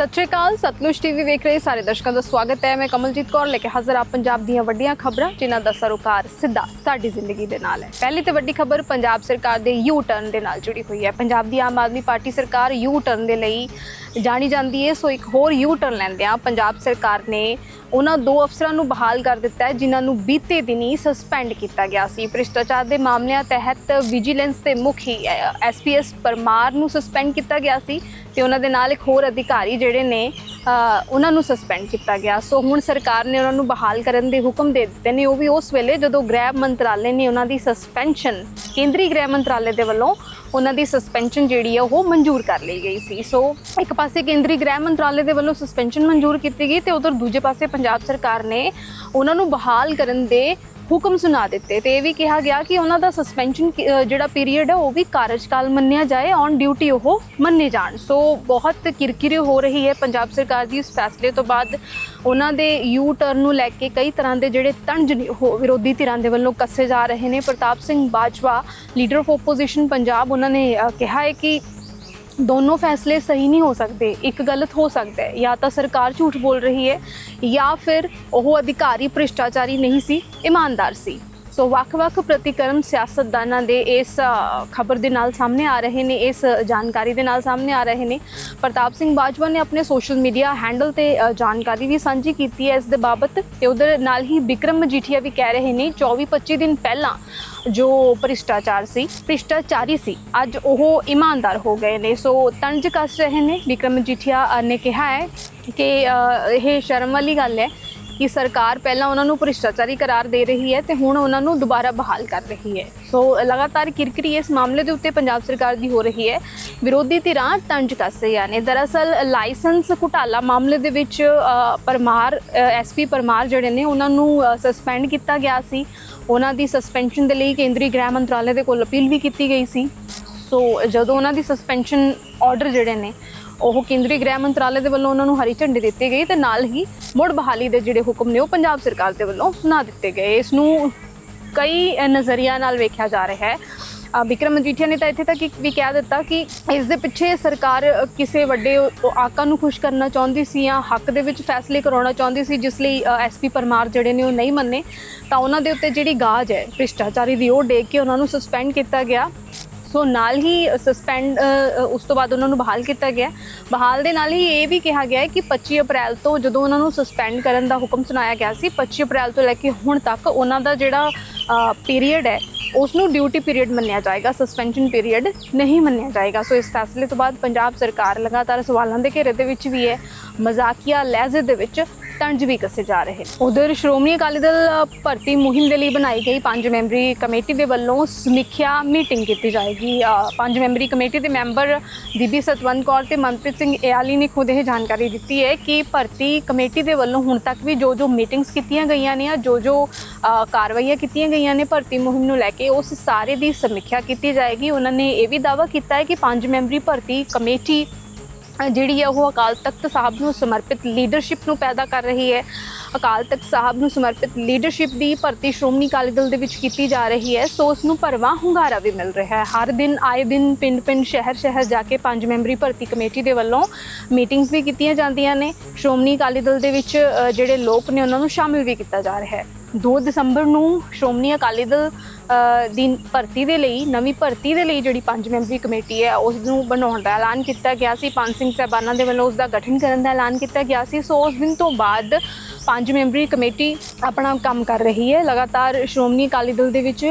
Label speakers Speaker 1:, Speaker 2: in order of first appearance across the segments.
Speaker 1: ਸਤਿ ਸ਼੍ਰੀ ਅਕਾਲ, ਸਤਲੁਜ ਟੀਵੀ ਵੇਖ ਰਹੇ ਸਾਰੇ ਦਰਸ਼ਕਾਂ ਦਾ ਸਵਾਗਤ ਹੈ। ਮੈਂ ਕਮਲਜੀਤ ਕੌਰ ਲੈ ਕੇ ਹਾਜ਼ਰ ਆ ਪੰਜਾਬ ਦੀਆਂ ਵੱਡੀਆਂ ਖਬਰਾਂ, ਜਿਨ੍ਹਾਂ ਦਾ ਸਰੋਕਾਰ ਸਿੱਧਾ ਸਾਡੀ ਜ਼ਿੰਦਗੀ ਦੇ ਨਾਲ ਹੈ। ਪਹਿਲੀ ਤੇ ਵੱਡੀ ਖਬਰ, ਪੰਜਾਬ ਸਰਕਾਰ ਦੇ ਯੂ ਟਰਨ ਦੇ ਨਾਲ ਜੁੜੀ ਹੋਈ ਹੈ। ਪੰਜਾਬ ਦੀ ਆਮ ਆਦਮੀ ਪਾਰਟੀ ਸਰਕਾਰ ਯੂ ਟਰਨ ਦੇ ਲਈ ਜਾਣੀ ਜਾਂਦੀ ਹੈ, ਸੋ ਇੱਕ ਹੋਰ ਯੂ ਟਰਨ ਲੈਂਦਿਆਂ ਪੰਜਾਬ ਸਰਕਾਰ ਨੇ ਉਹਨਾਂ ਦੋ ਅਫਸਰਾਂ ਨੂੰ ਬਹਾਲ ਕਰ ਦਿੱਤਾ ਹੈ, ਜਿਨ੍ਹਾਂ ਨੂੰ ਬੀਤੇ ਦਿਨੀ ਸਸਪੈਂਡ ਕੀਤਾ ਗਿਆ ਸੀ। ਭ੍ਰਿਸ਼ਟਾਚਾਰ ਦੇ ਮਾਮਲਿਆਂ ਤਹਿਤ ਵਿਜੀਲੈਂਸ ਦੇ ਮੁਖੀ ਐਸਪੀਐਸ ਪਰਮਾਰ ਨੂੰ ਸਸਪੈਂਡ ਕੀਤਾ ਗਿਆ ਸੀ ਤੇ ਉਹਨਾਂ ਦੇ ਨਾਲ ਇੱਕ ਹੋਰ ਅਧਿਕਾਰੀ ਜਿਹੜੇ ਨੇ ਉਹਨਾਂ ਨੂੰ ਸਸਪੈਂਡ ਕੀਤਾ ਗਿਆ। ਸੋ ਹੁਣ ਸਰਕਾਰ ਨੇ ਉਹਨਾਂ ਨੂੰ ਬਹਾਲ ਕਰਨ ਦੇ ਹੁਕਮ ਦੇ ਦਿੱਤੇ ਨੇ। ਉਹ ਵੀ ਉਸ ਵੇਲੇ ਜਦੋਂ ਗ੍ਰਹਿ ਮੰਤਰਾਲੇ ਨੇ ਉਹਨਾਂ ਦੀ ਸਸਪੈਂਸ਼ਨ ਕੇਂਦਰੀ ਗ੍ਰਹਿ ਮੰਤਰਾਲੇ ਦੇ ਵੱਲੋਂ ਉਹਨਾਂ ਦੀ ਸਸਪੈਂਸ਼ਨ ਜਿਹੜੀ ਹੈ ਉਹ ਮਨਜ਼ੂਰ ਕਰ ਲਈ ਗਈ ਸੀ। ਸੋ ਇੱਕ ਪਾਸੇ ਕੇਂਦਰੀ ਗ੍ਰਹਿ ਮੰਤਰਾਲੇ ਦੇ ਵੱਲੋਂ ਸਸਪੈਂਸ਼ਨ ਮਨਜ਼ੂਰ ਕੀਤੀ ਗਈ ਤੇ ਉਧਰ ਦੂਜੇ ਪਾਸੇ ਪੰਜਾਬ ਸਰਕਾਰ ਨੇ ਉਹਨਾਂ ਨੂੰ ਬਹਾਲ ਕਰਨ ਦੇ ਹੁਕਮ ਸੁਣਾ ਦਿੱਤੇ ਤੇ ਇਹ ਵੀ ਕਿਹਾ ਗਿਆ ਕਿ ਉਹਨਾਂ ਦਾ ਸਸਪੈਂਸ਼ਨ ਜਿਹੜਾ ਪੀਰੀਅਡ ਹੈ ਉਹ ਵੀ ਕਾਰਜਕਾਲ ਮੰਨਿਆ ਜਾਏ ਔਨ ਡਿਊਟੀ ਉਹ ਮੰਨੇ ਜਾਣ। ਸੋ ਬਹੁਤ ਕਿਰਕਿਰੀ ਹੋ ਰਹੀ ਹੈ ਪੰਜਾਬ ਸਰਕਾਰ ਦੀ ਇਸ ਫੈਸਲੇ ਤੋਂ ਬਾਅਦ। ਉਹਨਾਂ ਦੇ ਯੂ ਟਰਨ ਨੂੰ ਲੈ ਕੇ ਕਈ ਤਰ੍ਹਾਂ ਦੇ ਜਿਹੜੇ ਤੰਜ ਨੇ ਵਿਰੋਧੀ ਧਿਰਾਂ ਦੇ ਵੱਲੋਂ ਕੱਸੇ ਜਾ ਰਹੇ ਨੇ। Pratap Singh Bajwa leader of opposition Punjab, ਉਹਨਾਂ ਨੇ ਕਿਹਾ ਹੈ ਕਿ ਦੋਨੋਂ ਫੈਸਲੇ ਸਹੀ ਨਹੀਂ ਹੋ ਸਕਦੇ, ਇੱਕ ਗਲਤ ਹੋ ਸਕਦਾ ਹੈ, ਜਾਂ ਤਾਂ ਸਰਕਾਰ ਝੂਠ ਬੋਲ ਰਹੀ ਹੈ, ਜਾਂ ਫਿਰ ਉਹ ਅਧਿਕਾਰੀ ਭ੍ਰਿਸ਼ਟਾਚਾਰੀ ਨਹੀਂ ਸੀ, ਇਮਾਨਦਾਰ ਸੀ। ਸੋ ਵੱਖ-ਵੱਖ ਪ੍ਰਤੀਕਰਮ ਸਿਆਸਤਦਾਨਾਂ ਦੇ ਇਸ ਖਬਰ ਦੇ ਨਾਲ ਸਾਹਮਣੇ ਆ ਰਹੇ ਨੇ, ਇਸ ਜਾਣਕਾਰੀ ਦੇ ਨਾਲ ਸਾਹਮਣੇ ਆ ਰਹੇ ਨੇ। ਪ੍ਰਤਾਪ ਸਿੰਘ ਬਾਜਵਾ ਨੇ ਆਪਣੇ ਸੋਸ਼ਲ ਮੀਡੀਆ ਹੈਂਡਲ ਤੇ ਜਾਣਕਾਰੀ ਵੀ ਸਾਂਝੀ ਕੀਤੀ ਹੈ ਇਸ ਦੇ ਬਾਬਤ ਤੇ ਉਧਰ ਨਾਲ ਹੀ ਵਿਕਰਮ ਮਜੀਠੀਆ ਵੀ ਕਹਿ ਰਹੇ ਨੇ 24-25 ਦਿਨ ਪਹਿਲਾਂ ਜੋ ਭ੍ਰਿਸ਼ਟਾਚਾਰ ਸੀ ਭ੍ਰਿਸ਼ਟਾਚਾਰੀ ਸੀ ਅੱਜ ਉਹ ਇਮਾਨਦਾਰ ਹੋ ਗਏ ਨੇ। ਸੋ ਤੰਜ ਕੱਸ ਰਹੇ ਨੇ। ਵਿਕਰਮ ਮਜੀਠੀਆ ਨੇ ਕਿਹਾ ਹੈ ਕਿ ਇਹ ਸ਼ਰਮ ਵਾਲੀ ਗੱਲ ਹੈ ਕਿ ਸਰਕਾਰ ਪਹਿਲਾਂ ਉਹਨਾਂ ਨੂੰ ਭ੍ਰਿਸ਼ਟਾਚਾਰੀ ਕਰਾਰ ਦੇ ਰਹੀ ਹੈ ਤੇ ਹੁਣ ਉਹਨਾਂ ਨੂੰ ਦੁਬਾਰਾ ਬਹਾਲ ਕਰ ਰਹੀ ਹੈ। ਸੋ ਲਗਾਤਾਰ ਕਿਰਕਿਰੀ ਇਸ ਮਾਮਲੇ ਦੇ ਉੱਤੇ ਪੰਜਾਬ ਸਰਕਾਰ ਦੀ ਹੋ ਰਹੀ ਹੈ। ਵਿਰੋਧੀ ਧਿਰਾਂ ਤੰਜ ਕੱਸ ਰਹੀਆਂ ਨੇ। ਦਰਅਸਲ ਲਾਇਸੈਂਸ ਘੁਟਾਲਾ ਮਾਮਲੇ ਦੇ ਵਿੱਚ ਅ, ਪਰਮਾਰ ਐਸਪੀ ਪਰਮਾਰ ਜਿਹੜੇ ਨੇ ਉਹਨਾਂ ਨੂੰ ਸਸਪੈਂਡ ਕੀਤਾ ਗਿਆ ਸੀ। ਉਹਨਾਂ ਦੀ ਸਸਪੈਂਸ਼ਨ ਦੇ ਲਈ ਕੇਂਦਰੀ ਗ੍ਰਹਿ ਮੰਤਰਾਲੇ ਦੇ ਕੋਲ ਅਪੀਲ ਵੀ ਕੀਤੀ ਗਈ ਸੀ। ਸੋ ਜਦੋਂ ਉਹਨਾਂ ਦੀ ਸਸਪੈਂਸ਼ਨ ਆਰਡਰ ਜਿਹੜੇ ਨੇ, ਉਹ ਕੇਂਦਰੀ ਗ੍ਰਹਿ ਮੰਤਰਾਲੇ ਦੇ ਵੱਲੋਂ ਉਹਨਾਂ ਨੂੰ ਹਰੀ ਝੰਡੀ ਦਿੱਤੀ ਗਈ ਤੇ ਨਾਲ ਹੀ ਮੁੜ ਬਹਾਲੀ ਦੇ ਜਿਹੜੇ ਹੁਕਮ ਨੇ ਉਹ ਪੰਜਾਬ ਸਰਕਾਰ ਦੇ ਵੱਲੋਂ ਸੁਣਾ ਦਿੱਤੇ ਗਏ। ਇਸ ਨੂੰ ਕਈ ਨਜ਼ਰੀਆ ਨਾਲ ਵੇਖਿਆ ਜਾ ਰਿਹਾ ਹੈ। ਵਿਕਰਮ ਮਜੀਠੀਆ ਨੇ ਤਾਂ ਇੱਥੇ ਤੱਕ ਇੱਕ ਵੀ ਕਹਿ ਦਿੱਤਾ ਕਿ ਇਸ ਦੇ ਪਿੱਛੇ ਸਰਕਾਰ ਕਿਸੇ ਵੱਡੇ ਉਹ ਆਕਾ ਨੂੰ ਖੁਸ਼ ਕਰਨਾ ਚਾਹੁੰਦੀ ਸੀ ਜਾਂ ਹੱਕ ਦੇ ਵਿੱਚ ਫੈਸਲੇ ਕਰਾਉਣਾ ਚਾਹੁੰਦੀ ਸੀ, ਜਿਸ ਲਈ ਐਸਪੀ ਪਰਮਾਰ ਜਿਹੜੇ ਨੇ ਉਹ ਨਹੀਂ ਮੰਨੇ, ਤਾਂ ਉਹਨਾਂ ਦੇ ਉੱਤੇ ਜਿਹੜੀ ਗਾਜ ਹੈ, ਭ੍ਰਿਸ਼ਟਾਚਾਰੀ ਦੀ, ਉਹ ਡੇਕ ਕੇ ਉਹਨਾਂ ਨੂੰ ਸਸਪੈਂਡ ਕੀਤਾ ਗਿਆ। ਸੋ ਨਾਲ ਹੀ ਸਸਪੈਂਡ ਉਸ ਤੋਂ ਬਾਅਦ ਉਹਨਾਂ ਨੂੰ ਬਹਾਲ ਕੀਤਾ ਗਿਆ। ਬਹਾਲ ਦੇ ਨਾਲ ਹੀ ਇਹ ਵੀ ਕਿਹਾ ਗਿਆ ਹੈ ਕਿ 25 ਅਪ੍ਰੈਲ ਤੋਂ ਜਦੋਂ ਉਹਨਾਂ ਨੂੰ ਸਸਪੈਂਡ ਕਰਨ ਦਾ ਹੁਕਮ ਸੁਣਾਇਆ ਗਿਆ ਸੀ 25 ਅਪ੍ਰੈਲ ਤੋਂ ਲੈ ਕੇ ਹੁਣ ਤੱਕ ਉਹਨਾਂ ਦਾ ਜਿਹੜਾ ਪੀਰੀਅਡ ਹੈ ਉਸ ਨੂੰ ਡਿਊਟੀ ਪੀਰੀਅਡ ਮੰਨਿਆ ਜਾਏਗਾ ਸਸਪੈਂਸ਼ਨ ਪੀਰੀਅਡ ਨਹੀਂ ਮੰਨਿਆ ਜਾਏਗਾ। ਸੋ ਇਸ ਫੈਸਲੇ ਤੋਂ ਬਾਅਦ ਪੰਜਾਬ ਸਰਕਾਰ ਲਗਾਤਾਰ ਸਵਾਲਾਂ ਦੇ ਘੇਰੇ ਦੇ ਵਿੱਚ ਵੀ ਹੈ, ਮਜ਼ਾਕੀਆ ਲਹਿਜ਼ੇ ਦੇ ਵਿੱਚ ਤੰਜ ਵੀ ਕੱਸੇ ਜਾ ਰਹੇ ਉਧਰ ਸ਼੍ਰੋਮਣੀ ਅਕਾਲੀ ਦਲ ਅ, ਭਰਤੀ ਮੁਹਿੰਮ ਦੇ ਲਈ ਬਣਾਈ ਗਈ ਪੰਜ ਮੈਂਬਰੀ ਕਮੇਟੀ ਦੇ ਵੱਲੋਂ ਸਮੀਖਿਆ ਮੀਟਿੰਗ ਕੀਤੀ ਜਾਏਗੀ। ਅ, ਪੰਜ ਮੈਂਬਰੀ ਕਮੇਟੀ ਦੇ ਮੈਂਬਰ ਬੀਬੀ ਸਤਵੰਤ ਕੌਰ ਤੇ ਮਨਪ੍ਰੀਤ ਸਿੰਘ ਇਆਲੀ ਨੇ ਖੁਦ ਇਹ ਜਾਣਕਾਰੀ ਦਿੱਤੀ ਹੈ ਕਿ ਭਰਤੀ ਕਮੇਟੀ ਦੇ ਵੱਲੋਂ ਹੁਣ ਤੱਕ ਵੀ ਜੋ ਜੋ ਮੀਟਿੰਗਸ ਕੀਤੀਆਂ ਗਈਆਂ ਨੇ ਜਾਂ ਜੋ ਜੋ ਕਾਰਵਾਈਆਂ ਕੀਤੀਆਂ ਗਈਆਂ ਨੇ ਭਰਤੀ ਮੁਹਿੰਮ ਨੂੰ ਲੈ ਕੇ ਉਸ ਸਾਰੇ ਦੀ ਸਮੀਖਿਆ ਕੀਤੀ ਜਾਏਗੀ। ਉਹਨਾਂ ਨੇ ਇਹ ਵੀ ਦਾਅਵਾ ਕੀਤਾ ਹੈ ਕਿ ਪੰਜ ਮੈਂਬਰੀ ਭਰਤੀ ਕਮੇਟੀ ਜਿਹੜੀ ਹੈ ਉਹ ਅਕਾਲ ਤਖਤ ਸਾਹਿਬ ਨੂੰ ਸਮਰਪਿਤ ਲੀਡਰਸ਼ਿਪ ਨੂੰ ਪੈਦਾ ਕਰ ਰਹੀ ਹੈ। ਅਕਾਲ ਤਖਤ ਸਾਹਿਬ ਨੂੰ ਸਮਰਪਿਤ ਲੀਡਰਸ਼ਿਪ ਦੀ ਭਰਤੀ ਸ਼੍ਰੋਮਣੀ ਅਕਾਲੀ ਦਲ ਦੇ ਵਿੱਚ ਕੀਤੀ ਜਾ ਰਹੀ ਹੈ। ਸੋ ਉਸ ਨੂੰ ਭਰਵਾਂ ਹੁੰਗਾਰਾ ਵੀ ਮਿਲ ਰਿਹਾ ਹੈ। ਹਰ ਦਿਨ ਆਏ ਦਿਨ ਪਿੰਡ ਪਿੰਡ, ਸ਼ਹਿਰ ਸ਼ਹਿਰ ਜਾ ਕੇ ਪੰਜ ਮੈਂਬਰੀ ਭਰਤੀ ਕਮੇਟੀ ਦੇ ਵੱਲੋਂ ਮੀਟਿੰਗਸ ਵੀ ਕੀਤੀਆਂ ਜਾਂਦੀਆਂ ਨੇ। ਸ਼੍ਰੋਮਣੀ ਅਕਾਲੀ ਦਲ ਦੇ ਵਿੱਚ ਜਿਹੜੇ ਲੋਕ ਨੇ ਉਹਨਾਂ ਨੂੰ ਸ਼ਾਮਿਲ ਵੀ ਕੀਤਾ ਜਾ ਰਿਹਾ ਹੈ। 2 ਦਸੰਬਰ ਨੂੰ ਸ਼੍ਰੋਮਣੀ ਅਕਾਲੀ ਦਲ ਦੀ ਭਰਤੀ ਦੇ ਲਈ, ਨਵੀਂ ਭਰਤੀ ਦੇ ਲਈ ਜਿਹੜੀ ਪੰਜ ਮੈਂਬਰੀ ਕਮੇਟੀ ਹੈ ਉਸ ਨੂੰ ਬਣਾਉਣ ਦਾ ਐਲਾਨ ਕੀਤਾ ਗਿਆ ਸੀ। ਪੰਜ ਸਿੰਘ ਸਾਹਿਬਾਨਾਂ ਦੇ ਵੱਲੋਂ ਉਸ ਦਾ ਗਠਨ ਕਰਨ ਦਾ ਐਲਾਨ ਕੀਤਾ ਗਿਆ ਸੀ। ਸੋ ਉਸ ਦਿਨ ਤੋਂ ਬਾਅਦ ਪੰਜ ਮੈਂਬਰੀ ਕਮੇਟੀ ਆਪਣਾ ਕੰਮ ਕਰ ਰਹੀ ਹੈ। ਲਗਾਤਾਰ ਸ਼੍ਰੋਮਣੀ ਅਕਾਲੀ ਦਲ ਦੇ ਵਿੱਚ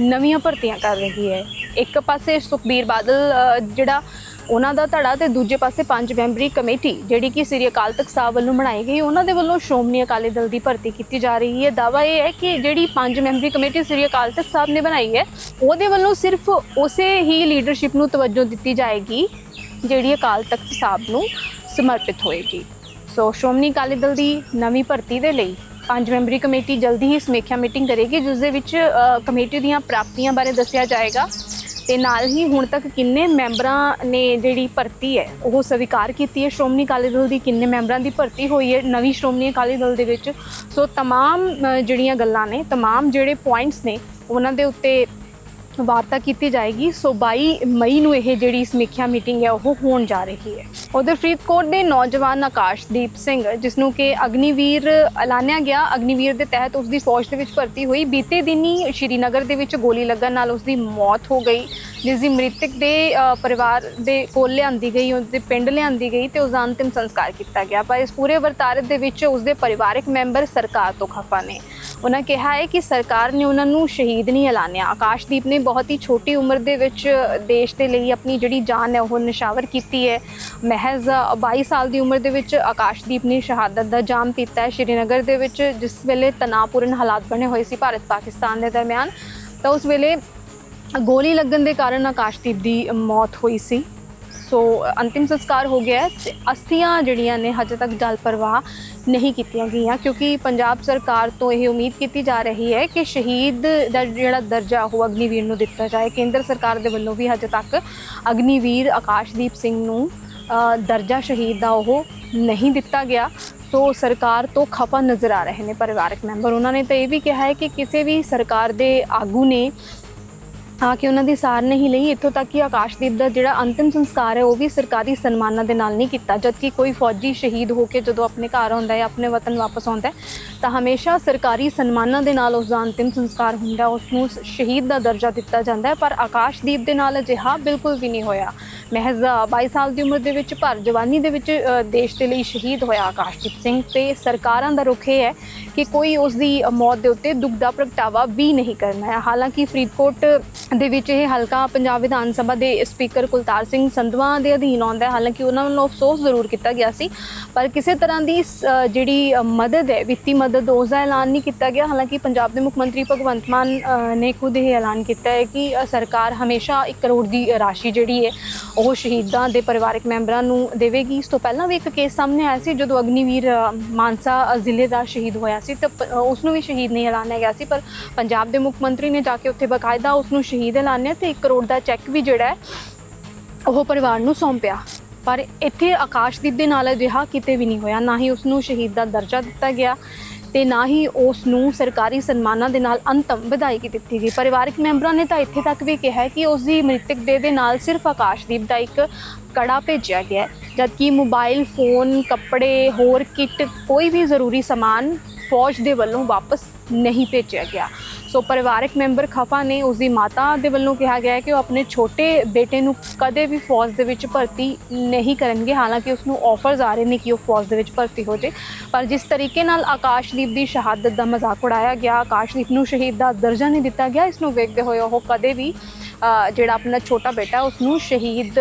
Speaker 1: ਨਵੀਆਂ ਭਰਤੀਆਂ ਕਰ ਰਹੀ ਹੈ। ਇੱਕ ਪਾਸੇ ਸੁਖਬੀਰ ਬਾਦਲ ਜਿਹੜਾ ਉਹਨਾਂ ਦਾ ਧੜਾ ਤੇ ਦੂਜੇ ਪਾਸੇ ਪੰਜ ਮੈਂਬਰੀ ਕਮੇਟੀ, ਜਿਹੜੀ ਕਿ ਸ੍ਰੀ ਅਕਾਲ ਤਖਤ ਸਾਹਿਬ ਵੱਲੋਂ ਬਣਾਈ ਗਈ, ਉਹਨਾਂ ਦੇ ਵੱਲੋਂ ਸ਼੍ਰੋਮਣੀ ਅਕਾਲੀ ਦਲ ਦੀ ਭਰਤੀ ਕੀਤੀ ਜਾ ਰਹੀ ਹੈ। ਦਾਵਾ ਇਹ ਹੈ ਕਿ ਜਿਹੜੀ ਪੰਜ ਮੈਂਬਰੀ ਕਮੇਟੀ ਸ੍ਰੀ ਅਕਾਲ ਤਖਤ ਸਾਹਿਬ ਨੇ ਬਣਾਈ ਹੈ, ਉਹਦੇ ਵੱਲੋਂ ਸਿਰਫ ਉਸੇ ਹੀ ਲੀਡਰਸ਼ਿਪ ਨੂੰ ਤਵੱਜੋ ਦਿੱਤੀ ਜਾਏਗੀ, ਜਿਹੜੀ ਅਕਾਲ ਤਖਤ ਸਾਹਿਬ ਨੂੰ ਸਮਰਪਿਤ ਹੋਏਗੀ। ਸੋ ਸ਼੍ਰੋਮਣੀ ਅਕਾਲੀ ਦਲ ਦੀ ਨਵੀਂ ਭਰਤੀ ਦੇ ਲਈ ਪੰਜ ਮੈਂਬਰੀ ਕਮੇਟੀ ਜਲਦੀ ਹੀ ਸਮੀਖਿਆ ਮੀਟਿੰਗ ਕਰੇਗੀ, ਜਿਸ ਦੇ ਵਿੱਚ ਕਮੇਟੀ ਦੀਆਂ ਪ੍ਰਾਪਤੀਆਂ ਬਾਰੇ ਦੱਸਿਆ ਜਾਏਗਾ। ਤੇ ਨਾਲ ਹੀ ਹੁਣ ਤੱਕ ਕਿੰਨੇ ਮੈਂਬਰਾਂ ਨੇ ਜਿਹੜੀ ਭਰਤੀ ਹੈ ਉਹ ਸਵੀਕਾਰ ਕੀਤੀ ਹੈ ਸ਼੍ਰੋਮਣੀ ਅਕਾਲੀ ਦਲ ਦੀ ਕਿੰਨੇ ਮੈਂਬਰਾਂ ਦੀ ਭਰਤੀ ਹੋਈ ਹੈ ਨਵੀਂ ਸ਼੍ਰੋਮਣੀ ਅਕਾਲੀ ਦਲ ਦੇ ਵਿੱਚ ਸੋ तमाम ਜਿਹੜੀਆਂ ਗੱਲਾਂ ਨੇ तमाम ਜਿਹੜੇ ਪੁਆਇੰਟਸ ਨੇ ਉਹਨਾਂ ਦੇ ਉੱਤੇ ਵਾਰਤਾ ਕੀਤੀ ਜਾਏਗੀ। ਸੋ 22 ਮਈ ਨੂੰ ਇਹ ਜਿਹੜੀ ਸਮੀਖਿਆ ਮੀਟਿੰਗ ਹੈ, ਉਹ ਹੋਣ ਜਾ ਰਹੀ ਹੈ। ਉਧਰ ਫਰੀਦਕੋਟ ਦੇ ਨੌਜਵਾਨ ਆਕਾਸ਼ਦੀਪ ਸਿੰਘ ਜਿਸ ਨੂੰ ਕਿ ਅਗਨੀਵੀਰ ਐਲਾਨਿਆ ਗਿਆ। ਅਗਨੀਵੀਰ ਦੇ ਤਹਿਤ ਉਸ ਦੀ ਫੌਜ ਦੇ ਵਿੱਚ ਭਰਤੀ ਹੋਈ। ਬੀਤੇ ਦਿਨੀ ਸ਼੍ਰੀਨਗਰ ਦੇ ਵਿੱਚ ਗੋਲੀ ਲੱਗਣ ਨਾਲ ਉਸ ਦੀ ਮੌਤ ਹੋ ਗਈ, ਜਿਸ ਦੀ ਮ੍ਰਿਤਕ ਦੇ ਪਰਿਵਾਰ ਦੇ ਕੋਲ ਲਿਆਂਦੀ ਗਈ ਉਸ ਦੇ ਪਿੰਡ ਲਿਆਂਦੀ ਗਈ ਤੇ ਉਸ ਦਾ ਅੰਤਿਮ ਸੰਸਕਾਰ ਕੀਤਾ ਗਿਆ। ਪਰ ਇਸ ਪੂਰੇ ਵਰਤਾਰੇ ਦੇ ਵਿੱਚ ਉਸ ਦੇ ਪਰਿਵਾਰਕ ਮੈਂਬਰ ਸਰਕਾਰ ਤੋਂ ਖਫਾ ਨੇ। ਉਹਨਾਂ ਕਿਹਾ ਹੈ ਕਿ ਸਰਕਾਰ ਨੇ ਉਹਨਾਂ ਨੂੰ ਸ਼ਹੀਦ ਨਹੀਂ ਐਲਾਨਿਆ। ਆਕਾਸ਼ਦੀਪ ਨੇ ਬਹੁਤ ਹੀ ਛੋਟੀ ਉਮਰ ਦੇ ਵਿੱਚ ਦੇਸ਼ ਦੇ ਲਈ ਆਪਣੀ ਜਿਹੜੀ ਜਾਨ ਹੈ, ਉਹ ਨਿਸ਼ਾਵਰ ਕੀਤੀ ਹੈ। ਮਹਿਜ਼ 22 ਸਾਲ ਦੀ ਉਮਰ ਦੇ ਵਿੱਚ ਆਕਾਸ਼ਦੀਪ ਨੇ ਸ਼ਹਾਦਤ ਦਾ ਜਾਮ ਪੀਤਾ ਹੈ ਸ਼੍ਰੀਨਗਰ ਦੇ ਵਿੱਚ, ਜਿਸ ਵੇਲੇ ਤਣਾਅਪੂਰਨ ਹਾਲਾਤ ਬਣੇ ਹੋਏ ਸੀ ਭਾਰਤ ਪਾਕਿਸਤਾਨ ਦੇ ਦਰਮਿਆਨ। ਤਾਂ ਉਸ ਵੇਲੇ ਗੋਲੀ ਲੱਗਣ ਦੇ ਕਾਰਨ ਆਕਾਸ਼ਦੀਪ ਦੀ ਮੌਤ ਹੋਈ ਸੀ। ਸੋ ਅੰਤਿਮ ਸੰਸਕਾਰ ਹੋ ਗਿਆ ਹੈ ਅਸਥੀਆਂ ਜਿਹੜੀਆਂ ਨੇ ਹਜੇ ਤੱਕ ਜਲ ਪ੍ਰਵਾਹ ਨਹੀਂ ਕੀਤੀਆਂ ਗਈਆਂ, ਕਿਉਂਕਿ ਪੰਜਾਬ ਸਰਕਾਰ ਤੋਂ ਇਹ ਉਮੀਦ ਕੀਤੀ ਜਾ ਰਹੀ ਹੈ ਕਿ ਸ਼ਹੀਦ ਦਾ ਜਿਹੜਾ ਦਰਜਾ, ਉਹ ਅਗਨੀਵੀਰ ਨੂੰ ਦਿੱਤਾ ਜਾਏ। ਕੇਂਦਰ ਸਰਕਾਰ ਦੇ ਵੱਲੋਂ ਵੀ ਹਜੇ ਤੱਕ ਅਗਨੀਵੀਰ ਆਕਾਸ਼ਦੀਪ ਸਿੰਘ ਨੂੰ ਦਰਜਾ ਸ਼ਹੀਦ ਦਾ ਉਹ ਨਹੀਂ ਦਿੱਤਾ ਗਿਆ। ਸੋ ਸਰਕਾਰ ਤੋਂ ਖਪਾ ਨਜ਼ਰ ਆ ਰਹੇ ਨੇ ਪਰਿਵਾਰਕ ਮੈਂਬਰ। ਉਹਨਾਂ ਨੇ ਤਾਂ ਇਹ ਵੀ ਕਿਹਾ ਹੈ ਕਿ ਕਿਸੇ ਵੀ ਸਰਕਾਰ ਦੇ ਆਗੂ ਨੇ ਆ ਕਿ ਉਹਨਾਂ ਦੀ ਸਾਰ ਨਹੀਂ ਲਈ, ਇੱਥੋਂ ਤੱਕ ਕਿ ਆਕਾਸ਼ਦੀਪ ਦਾ ਜਿਹੜਾ ਅੰਤਿਮ ਸੰਸਕਾਰ ਹੈ, ਉਹ ਵੀ ਸਰਕਾਰੀ ਸਨਮਾਨਾਂ ਦੇ ਨਾਲ ਨਹੀਂ ਕੀਤਾ। ਜਦਕਿ ਕੋਈ ਫੌਜੀ ਸ਼ਹੀਦ ਹੋ ਕੇ ਜਦੋਂ ਆਪਣੇ ਘਰ ਆਉਂਦਾ ਹੈ, ਆਪਣੇ ਵਤਨ ਵਾਪਸ ਆਉਂਦਾ ਹੈ, ਤਾਂ ਹਮੇਸ਼ਾ ਸਰਕਾਰੀ ਸਨਮਾਨਾਂ ਦੇ ਨਾਲ ਉਸ ਦਾ ਅੰਤਿਮ ਸੰਸਕਾਰ ਹੁੰਦਾ ਹੈ ਉਸ ਨੂੰ ਸ਼ਹੀਦ ਦਾ ਦਰਜਾ ਦਿੱਤਾ ਜਾਂਦਾ ਹੈ। ਪਰ ਆਕਾਸ਼ਦੀਪ ਦੇ ਨਾਲ ਅਜਿਹਾ ਬਿਲਕੁਲ ਵੀ ਨਹੀਂ ਹੋਇਆ। ਮਹਿਜ਼ 22 ਸਾਲ ਦੀ ਉਮਰ ਦੇ ਵਿੱਚ ਭਰ ਜਵਾਨੀ ਦੇ ਵਿੱਚ ਦੇਸ਼ ਦੇ ਲਈ ਸ਼ਹੀਦ ਹੋਇਆ ਆਕਾਸ਼ਦੀਪ ਸਿੰਘ। ਤੇ ਸਰਕਾਰਾਂ ਦਾ ਰੁਖ ਇਹ ਹੈ ਕਿ ਕੋਈ ਉਸ ਦੀ ਮੌਤ ਦੇ ਉੱਤੇ ਦੁੱਖ ਦਾ ਪ੍ਰਗਟਾਵਾ ਵੀ ਨਹੀਂ ਕਰਨਾ ਹੈ। ਹਾਲਾਂਕਿ ਫਰੀਦਕੋਟ ਦੇ ਵਿੱਚ ਇਹ ਹਲਕਾ ਪੰਜਾਬ ਵਿਧਾਨ ਸਭਾ ਦੇ ਸਪੀਕਰ ਕੁਲਤਾਰ ਸਿੰਘ ਸੰਧਵਾ ਦੇ ਅਧੀਨ ਆਉਂਦਾ ਹੈ। ਹਾਲਾਂਕਿ ਉਹਨਾਂ ਵੱਲੋਂ ਅਫਸੋਸ ਜ਼ਰੂਰ ਕੀਤਾ ਗਿਆ ਸੀ, ਪਰ ਕਿਸੇ ਤਰ੍ਹਾਂ ਦੀ ਸ- ਜਿਹੜੀ ਮਦਦ ਹੈ, ਵਿੱਤੀ ਮਦਦ, ਉਸ ਦਾ ਐਲਾਨ ਨਹੀਂ ਕੀਤਾ ਗਿਆ। ਹਾਲਾਂਕਿ ਪੰਜਾਬ ਦੇ ਮੁੱਖ ਮੰਤਰੀ ਭਗਵੰਤ ਮਾਨ ਨੇ ਖੁਦ ਇਹ ਐਲਾਨ ਕੀਤਾ ਹੈ ਕਿ ਸਰਕਾਰ ਹਮੇਸ਼ਾ 1 ਕਰੋੜ ਦੀ ਰਾਸ਼ੀ ਜਿਹੜੀ ਹੈ, ਉਹ ਸ਼ਹੀਦਾਂ ਦੇ ਪਰਿਵਾਰਕ ਮੈਂਬਰਾਂ ਨੂੰ ਦੇਵੇਗੀ। ਇਸ ਤੋਂ ਪਹਿਲਾਂ ਵੀ ਇੱਕ ਕੇਸ ਸਾਹਮਣੇ ਆਇਆ ਸੀ, ਜਦੋਂ ਅਗਨੀਵੀਰ ਮਾਨਸਾ ਜ਼ਿਲ੍ਹੇ ਦਾ ਸ਼ਹੀਦ ਹੋਇਆ ਸੀ, ਤਾਂ ਪ- ਉਸ ਨੂੰ ਵੀ ਸ਼ਹੀਦ ਨਹੀਂ ਐਲਾਨਿਆ ਗਿਆ ਸੀ, ਪਰ ਪੰਜਾਬ ਦੇ ਮੁੱਖ ਮੰਤਰੀ ਨੇ ਜਾ ਕੇ ਉੱਥੇ ਬਕਾਇਦਾ ਉਸ ਨੂੰ ਸ਼ਹੀਦ ਐਲਾਨਿਆ ਤੇ 1 ਕਰੋੜ ਦਾ ਚੈੱਕ ਵੀ ਜਿਹੜਾ ਹੈ, ਉਹ ਪਰਿਵਾਰ ਨੂੰ ਸੌਂਪਿਆ ਪਰ ਇੱਥੇ ਆਕਾਸ਼ਦੀਪ ਦੇ ਨਾਲ ਅਜਿਹਾ ਕਿਤੇ ਵੀ ਨਹੀਂ ਹੋਇਆ। ਨਾ ਹੀ ਉਸ ਨੂੰ ਸ਼ਹੀਦ ਦਾ ਦਰਜਾ ਦਿੱਤਾ ਗਿਆ ਤੇ ਨਾ ਹੀ ਉਸ ਨੂੰ ਸਰਕਾਰੀ ਸਨਮਾਨਾਂ ਦੇ ਨਾਲ ਅੰਤਮ ਵਿਦਾਇਗੀ ਦਿੱਤੀ ਗਈ। ਪਰਿਵਾਰਕ ਮੈਂਬਰਾਂ ਨੇ ਤਾਂ ਇੱਥੇ ਤੱਕ ਵੀ ਕਿਹਾ ਕਿ ਉਸ ਦੀ ਮ੍ਰਿਤਕ ਦੇਹ ਦੇ ਨਾਲ ਸਿਰਫ ਆਕਾਸ਼ਦੀਪ ਦਾ ਇੱਕ ਕੜਾ ਭੇਜਿਆ ਗਿਆ ਜਦਕਿ ਮੋਬਾਈਲ ਫੋਨ, ਕੱਪੜੇ, ਹੋਰ ਕਿੱਟ, ਕੋਈ ਵੀ ਜ਼ਰੂਰੀ ਸਮਾਨ ਫੌਜ ਦੇ ਵੱਲੋਂ ਵਾਪਸ ਨਹੀਂ ਭੇਜਿਆ ਗਿਆ। ਸੋ ਪਰਿਵਾਰਕ ਮੈਂਬਰ ਖਫਾ ਨੇ ਉਸ ਦੀ ਮਾਤਾ ਦੇ ਵੱਲੋਂ ਕਿਹਾ ਗਿਆ ਹੈ ਕਿ ਉਹ ਆਪਣੇ ਛੋਟੇ ਬੇਟੇ ਨੂੰ ਕਦੇ ਵੀ ਫੌਜ ਦੇ ਵਿੱਚ ਭਰਤੀ ਨਹੀਂ ਕਰਨਗੇ। ਹਾਲਾਂਕਿ ਉਸ ਨੂੰ ਆਫਰਸ ਆ ਰਹੇ ਨੇ ਕਿ ਉਹ ਫੌਜ ਦੇ ਵਿੱਚ ਭਰਤੀ ਹੋ ਜਾਏ ਪਰ ਜਿਸ ਤਰੀਕੇ ਨਾਲ ਆਕਾਸ਼ਦੀਪ ਦੀ ਸ਼ਹਾਦਤ ਦਾ ਮਜ਼ਾਕ ਉਡਾਇਆ ਗਿਆ ਆਕਾਸ਼ਦੀਪ ਨੂੰ ਸ਼ਹੀਦ ਦਾ ਦਰਜਾ ਨਹੀਂ ਦਿੱਤਾ ਗਿਆ। ਇਸ ਨੂੰ ਵੇਖਦੇ ਹੋਏ ਉਹ ਕਦੇ ਵੀ ਜਿਹੜਾ ਆਪਣਾ ਛੋਟਾ ਬੇਟਾ ਉਸ ਨੂੰ ਸ਼ਹੀਦ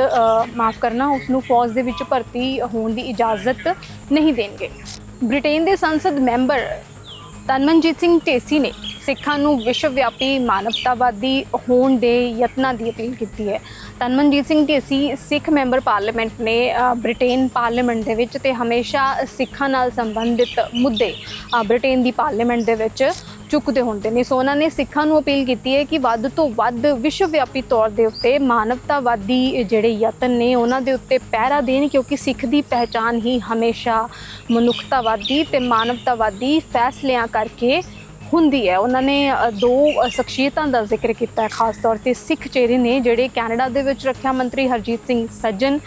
Speaker 1: ਮਾਫ ਕਰਨਾ ਉਸ ਨੂੰ ਫੌਜ ਦੇ ਵਿੱਚ ਭਰਤੀ ਹੋਣ ਦੀ ਇਜਾਜ਼ਤ ਨਹੀਂ ਦੇਣਗੇ। ਬ੍ਰਿਟੇਨ ਦੇ ਸੰਸਦ ਮੈਂਬਰ ਤਨਮਨਜੀਤ ਸਿੰਘ ਢੇਸੀ ਨੇ ਸਿੱਖਾਂ ਨੂੰ ਵਿਸ਼ਵ ਵਿਆਪੀ ਮਾਨਵਤਾਵਾਦੀ ਹੋਣ ਦੇ ਯਤਨਾਂ ਦੀ ਅਪੀਲ ਕੀਤੀ ਹੈ। ਤਨਮਨਜੀਤ ਸਿੰਘ ਢੇਸੀ ਸਿੱਖ ਮੈਂਬਰ ਪਾਰਲੀਮੈਂਟ ਨੇ ਬ੍ਰਿਟੇਨ ਪਾਰਲੀਮੈਂਟ ਦੇ ਵਿੱਚ ਤੇ ਹਮੇਸ਼ਾ ਸਿੱਖਾਂ ਨਾਲ ਸੰਬੰਧਿਤ ਮੁੱਦੇ ਬ੍ਰਿਟੇਨ ਦੀ ਪਾਰਲੀਮੈਂਟ ਦੇ ਵਿੱਚ ਚੁੱਕਦੇ ਹੁੰਦੇ ਨੇ। ਸੋ ਉਹਨਾਂ ਨੇ ਸਿੱਖਾਂ ਨੂੰ ਅਪੀਲ ਕੀਤੀ ਹੈ ਕਿ ਵੱਧ ਤੋਂ ਵੱਧ ਵਿਸ਼ਵ ਵਿਆਪੀ ਤੌਰ ਦੇ ਉੱਤੇ ਮਾਨਵਤਾਵਾਦੀ ਜਿਹੜੇ ਯਤਨ ਨੇ, ਉਹਨਾਂ ਦੇ ਉੱਤੇ ਪਹਿਰਾ ਦੇਣ, ਕਿਉਂਕਿ ਸਿੱਖ ਦੀ ਪਹਿਚਾਨ ਹੀ ਹਮੇਸ਼ਾ ਮਨੁੱਖਤਾਵਾਦੀ ਤੇ ਮਾਨਵਤਾਵਾਦੀ ਫੈਸਲਿਆਂ ਕਰਕੇ ਹੁੰਦੀ ਹੈ। ਉਹਨਾਂ ਨੇ ਦੋ ਸ਼ਖਸੀਅਤਾਂ ਦਾ ਜ਼ਿਕਰ ਕੀਤਾ ਹੈ। ਖਾਸ ਤੌਰ ਤੇ ਸਿੱਖ ਚਿਹਰੇ ਨੇ ਜਿਹੜੇ ਕੈਨੇਡਾ ਦੇ ਵਿੱਚ ਰੱਖਿਆ ਮੰਤਰੀ ਹਰਜੀਤ ਸਿੰਘ ਸੱਜਣ।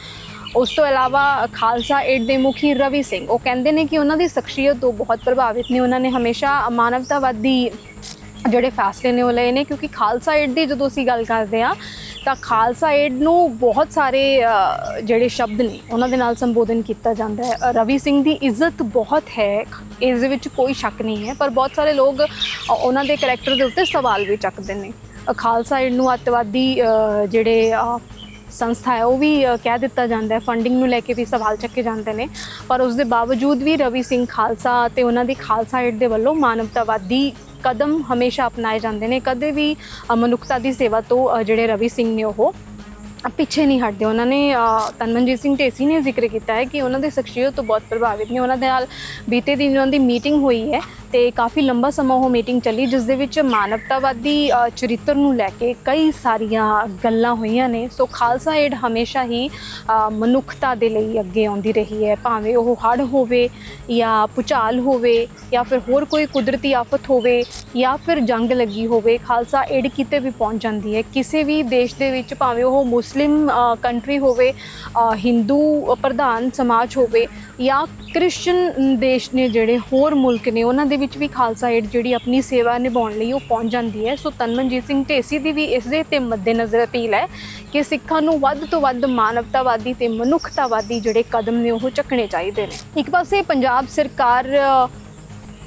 Speaker 1: ਉਸ ਤੋਂ ਇਲਾਵਾ ਖਾਲਸਾ ਏਡ ਦੇ ਮੁਖੀ ਰਵੀ ਸਿੰਘ। ਉਹ ਕਹਿੰਦੇ ਨੇ ਕਿ ਉਹਨਾਂ ਦੀ ਸ਼ਖਸੀਅਤ ਤੋਂ ਬਹੁਤ ਪ੍ਰਭਾਵਿਤ ਨੇ। ਉਹਨਾਂ ਨੇ ਹਮੇਸ਼ਾ ਮਾਨਵਤਾਵਾਦੀ ਜਿਹੜੇ ਫੈਸਲੇ ਨੇ ਉਹ ਲਏ ਨੇ। ਕਿਉਂਕਿ ਖਾਲਸਾ ਏਡ ਦੀ ਜਦੋਂ ਅਸੀਂ ਗੱਲ ਕਰਦੇ ਆ ਤਾਂ ਖਾਲਸਾ ਏਡ ਨੂੰ ਬਹੁਤ ਸਾਰੇ ਜਿਹੜੇ ਸ਼ਬਦ ਨੇ, ਉਹਨਾਂ ਦੇ ਨਾਲ ਸੰਬੋਧਨ ਕੀਤਾ ਜਾਂਦਾ ਹੈ। ਰਵੀ ਸਿੰਘ ਦੀ ਇੱਜ਼ਤ ਬਹੁਤ ਹੈ। ਇਸ ਦੇ ਵਿੱਚ ਕੋਈ ਸ਼ੱਕ ਨਹੀਂ ਹੈ, ਪਰ ਬਹੁਤ ਸਾਰੇ ਲੋਕ ਉਹਨਾਂ ਦੇ ਕੈਰੈਕਟਰ ਦੇ ਉੱਤੇ ਸਵਾਲ ਵੀ ਚੱਕਦੇ ਨੇ। ਖਾਲਸਾ ਏਡ ਨੂੰ ਅੱਤਵਾਦੀ ਜਿਹੜੇ ਸੰਸਥਾ ਹੈ, ਉਹ ਵੀ ਕਹਿ ਦਿੱਤਾ ਜਾਂਦਾ ਹੈ ਫੰਡਿੰਗ ਨੂੰ ਲੈ ਕੇ ਵੀ ਸਵਾਲ ਚੱਕੇ ਜਾਂਦੇ ਨੇ। ਪਰ ਉਸ ਦੇ ਬਾਵਜੂਦ ਵੀ ਰਵੀ ਸਿੰਘ ਖਾਲਸਾ ਤੇ ਉਹਨਾਂ ਦੀ ਖਾਲਸਾ ਏਡ ਦੇ ਵੱਲੋਂ ਮਾਨਵਤਾਵਾਦੀ ਕਦਮ ਹਮੇਸ਼ਾ ਅਪਣਾਏ ਜਾਂਦੇ ਨੇ। ਕਦੇ ਵੀ ਮਨੁੱਖਤਾ ਦੀ ਸੇਵਾ ਤੋਂ ਜਿਹੜੇ ਰਵੀ ਸਿੰਘ ਨੇ ਉਹ ਪਿੱਛੇ ਨਹੀਂ ਹਟਦੇ। ਉਹਨਾਂ ਨੇ ਅ, ਤਨਮਨਜੀਤ ਸਿੰਘ ਢੇਸੀ ਨੇ ਜ਼ਿਕਰ ਕੀਤਾ ਹੈ ਕਿ ਉਹਨਾਂ ਦੇ ਸ਼ਖਸੀਅਤ ਤੋਂ ਬਹੁਤ ਪ੍ਰਭਾਵਿਤ ਨੇ। ਉਹਨਾਂ ਦੇ ਨਾਲ ਬੀਤੇ ਦਿਨ ਉਹਨਾਂ ਦੀ ਮੀਟਿੰਗ ਹੋਈ ਹੈ ਤੇ ਕਾਫੀ ਲੰਬਾ ਸਮਾਂ ਉਹ ਮੀਟਿੰਗ ਚੱਲੀ ਜਿਸ ਦੇ ਵਿੱਚ ਮਾਨਵਤਾਵਾਦੀ ਚਰਿੱਤਰ ਨੂੰ ਲੈ ਕੇ ਕਈ ਸਾਰੀਆਂ ਗੱਲਾਂ ਹੋਈਆਂ ਨੇ। ਸੋ ਖਾਲਸਾ ਏਡ ਹਮੇਸ਼ਾ ਹੀ ਮਨੁੱਖਤਾ ਦੇ ਲਈ ਅੱਗੇ ਆਉਂਦੀ ਰਹੀ ਹੈ। ਭਾਵੇਂ ਉਹ ਹੜ੍ਹ ਹੋਵੇ ਜਾਂ ਭੁਚਾਲ ਹੋਵੇ ਜਾਂ ਫਿਰ ਹੋਰ ਕੋਈ ਕੁਦਰਤੀ ਆਫਤ ਹੋਵੇ ਜਾਂ ਫਿਰ ਜੰਗ ਲੱਗੀ ਹੋਵੇ ਖਾਲਸਾ ਏਡ ਕਿਤੇ ਵੀ ਪਹੁੰਚ ਜਾਂਦੀ ਹੈ। ਕਿਸੇ ਵੀ ਦੇਸ਼ ਦੇ ਵਿੱਚ ਭਾਵੇਂ ਉਹ ਮੁਸਲਿਮ ਕੰਟਰੀ ਹੋਵੇ ਹਿੰਦੂ ਪ੍ਰਧਾਨ ਸਮਾਜ ਹੋਵੇ ਜਾਂ ਕ੍ਰਿਸਚਨ ਦੇਸ਼ ਨੇ ਜਿਹੜੇ ਹੋਰ ਮੁਲਕ ਨੇ, ਉਹਨਾਂ ਦੇ ਵਿੱਚ ਵੀ ਖਾਲਸਾ ਏਡ ਜਿਹੜੀ ਆਪਣੀ ਸੇਵਾ ਨਿਭਾਉਣ ਲਈ ਉਹ ਪਹੁੰਚ ਜਾਂਦੀ ਹੈ। ਸੋ ਤਨਮਨਜੀਤ ਸਿੰਘ ਢੇਸੀ ਦੀ ਵੀ ਇਸ ਦੇ ਤੇ ਮੱਦੇਨਜ਼ਰ ਅਪੀਲ ਹੈ ਕਿ ਸਿੱਖਾਂ ਨੂੰ ਵੱਧ ਤੋਂ ਵੱਧ ਮਾਨਵਤਾਵਾਦੀ ਤੇ ਮਨੁੱਖਤਾਵਾਦੀ ਜਿਹੜੇ ਕਦਮ ਨੇ ਉਹ ਚੱਕਣੇ ਚਾਹੀਦੇ ਨੇ। ਇੱਕ ਪਾਸੇ ਪੰਜਾਬ ਸਰਕਾਰ